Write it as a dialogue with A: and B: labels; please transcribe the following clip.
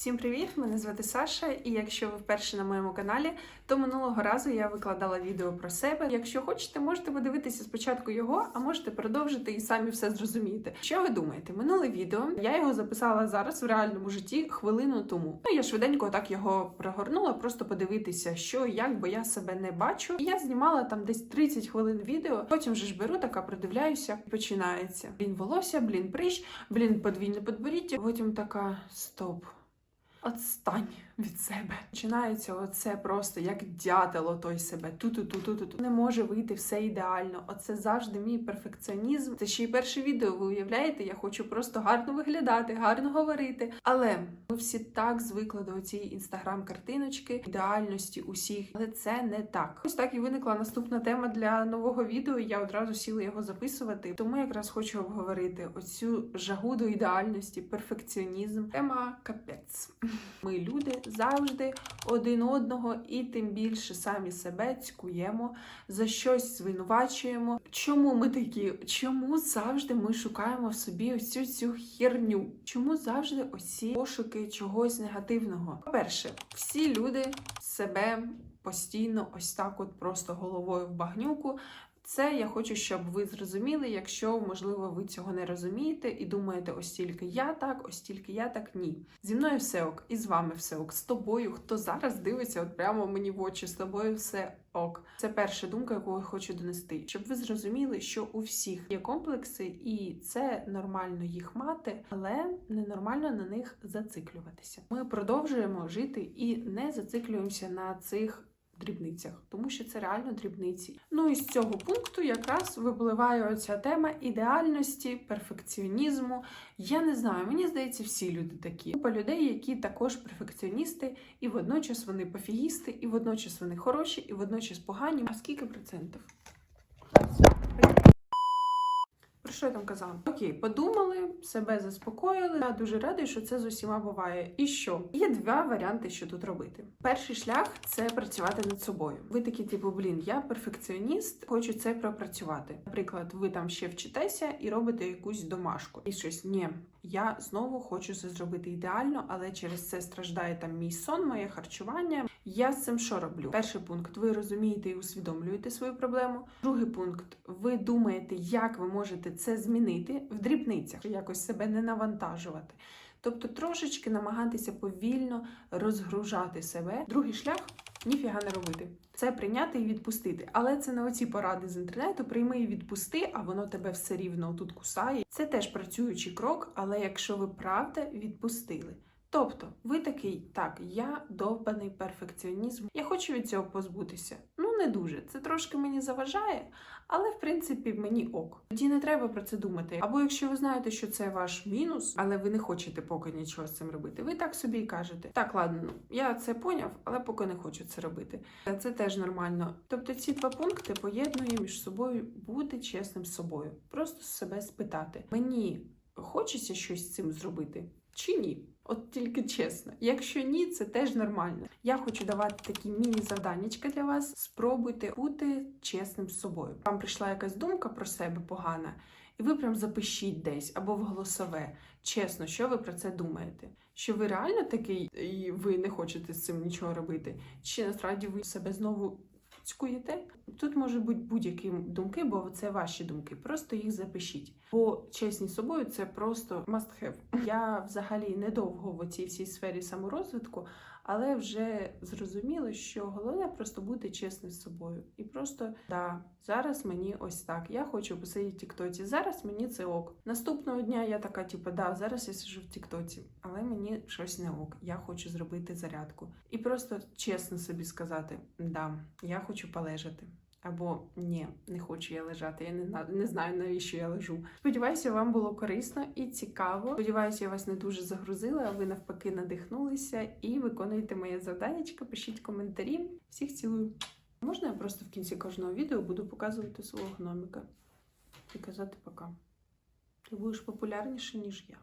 A: Всім привіт! Мене звати Саша, і якщо ви вперше на моєму каналі, то минулого разу я викладала відео про себе. Якщо хочете, можете подивитися спочатку його, а можете продовжити і самі все зрозумієте. Що ви думаєте? Минуле відео я його записала зараз в реальному житті хвилину тому. Ну я швиденько так його прогорнула, просто подивитися, що як, бо я себе не бачу. І я знімала там десь 30 хвилин відео. Потім же ж беру, така продивляюся, і починається. Блін, волосся, блін, прищ, блін, подвійне подборіддя. Потім така стоп. Отстань від себе. Починається оце просто як дятело той себе. Ту-ту-ту-ту-ту. Не може вийти все ідеально. Оце завжди мій перфекціонізм. Це ще й перше відео. Ви уявляєте? Я хочу просто гарно виглядати, гарно говорити. Але ми всі так звикли до цієї інстаграм-картиночки, ідеальності усіх. Але це не так. Ось так і виникла наступна тема для нового відео. Я одразу сіла його записувати. Тому якраз хочу обговорити оцю жагу до ідеальності, перфекціонізм. Тема капець. Ми люди завжди один одного і тим більше самі себе цькуємо, за щось звинувачуємо. Чому ми такі? Чому завжди ми шукаємо в собі ось цю цю херню? Чому завжди оці пошуки чогось негативного? По-перше, всі люди себе постійно ось так, от просто головою в багнюку. Це я хочу, щоб ви зрозуміли, якщо можливо ви цього не розумієте і думаєте, ось тільки я так, ось тільки я так ні. Зі мною все ок, і з вами все ок. З тобою, хто зараз дивиться, от прямо мені в очі, з тобою все ок. Це перша думка, яку я хочу донести, щоб ви зрозуміли, що у всіх є комплекси, і це нормально їх мати, але ненормально на них зациклюватися. Ми продовжуємо жити і не зациклюємося на цих дрібницях, тому що це реально дрібниці. Ну і з цього пункту якраз випливає оця тема ідеальності, перфекціонізму. Я не знаю, мені здається, всі люди такі. Купа людей, які також перфекціоністи, і водночас вони пофігісти, і водночас вони хороші, і водночас погані. А скільки процентів? Що я там казала? Окей, подумали, себе заспокоїли. Я дуже радий, що це з усіма буває. І що? Є два варіанти, що тут робити. Перший шлях це працювати над собою. Ви такі, типу, блін, я перфекціоніст, хочу це пропрацювати. Наприклад, ви там ще вчитеся і робите якусь домашку. І щось ні. Я знову хочу це зробити ідеально, але через це страждає там мій сон, моє харчування. Я з цим що роблю? Перший пункт: ви розумієте і усвідомлюєте свою проблему. Другий пункт: ви думаєте, як ви можете це змінити в дрібницях, якось себе не навантажувати. Тобто трошечки намагатися повільно розгружати себе. Другий шлях ніфіга не робити. Це прийняти і відпустити. Але це не оці поради з інтернету. Прийми і відпусти, а воно тебе все рівно тут кусає. Це теж працюючий крок, але якщо ви правда відпустили. Тобто, ви такий, так, я довбаний перфекціонізм, я хочу від цього позбутися. Ну, не дуже. Це трошки мені заважає, але в принципі мені ок. Тоді не треба про це думати. Або якщо ви знаєте, що це ваш мінус, але ви не хочете поки нічого з цим робити, ви так собі і кажете: так, ладно, ну я це поняв, але поки не хочу це робити. Це теж нормально. Тобто ці два пункти поєднує між собою бути чесним з собою, просто себе спитати. Мені хочеться щось з цим зробити чи ні? От тільки чесно. Якщо ні, це теж нормально. Я хочу давати такі міні-завданнячка для вас. Спробуйте бути чесним з собою. Вам прийшла якась думка про себе погана, і ви прям запишіть десь або в голосове. Чесно, що ви про це думаєте? Що ви реально такий і ви не хочете з цим нічого робити? Чи насправді ви себе знову цькуєте? Тут можуть бути будь-які думки, бо це ваші думки. Просто їх запишіть. Бо чесні собою це просто must have. Я взагалі недовго в цій всій сфері саморозвитку, але вже зрозуміла, що головне просто бути чесним з собою. І просто да, зараз мені ось так. Я хочу посидіти в Тіктоці. Зараз мені це ок. Наступного дня я така, типу, да, зараз я сижу в Тіктоці, але мені щось не ок. Я хочу зробити зарядку. І просто чесно собі сказати: да, я хочу полежати. Або ні, не хочу я лежати. Я не не знаю навіщо я лежу. Сподіваюся, вам було корисно і цікаво. Сподіваюся, я вас не дуже загрузила. а Ви навпаки надихнулися і виконуєте моє завданнячко. Пишіть коментарі. Всіх цілую. Можна я просто в кінці кожного відео буду показувати свого гноміка і казати пока. Ти будеш популярніше, ніж я.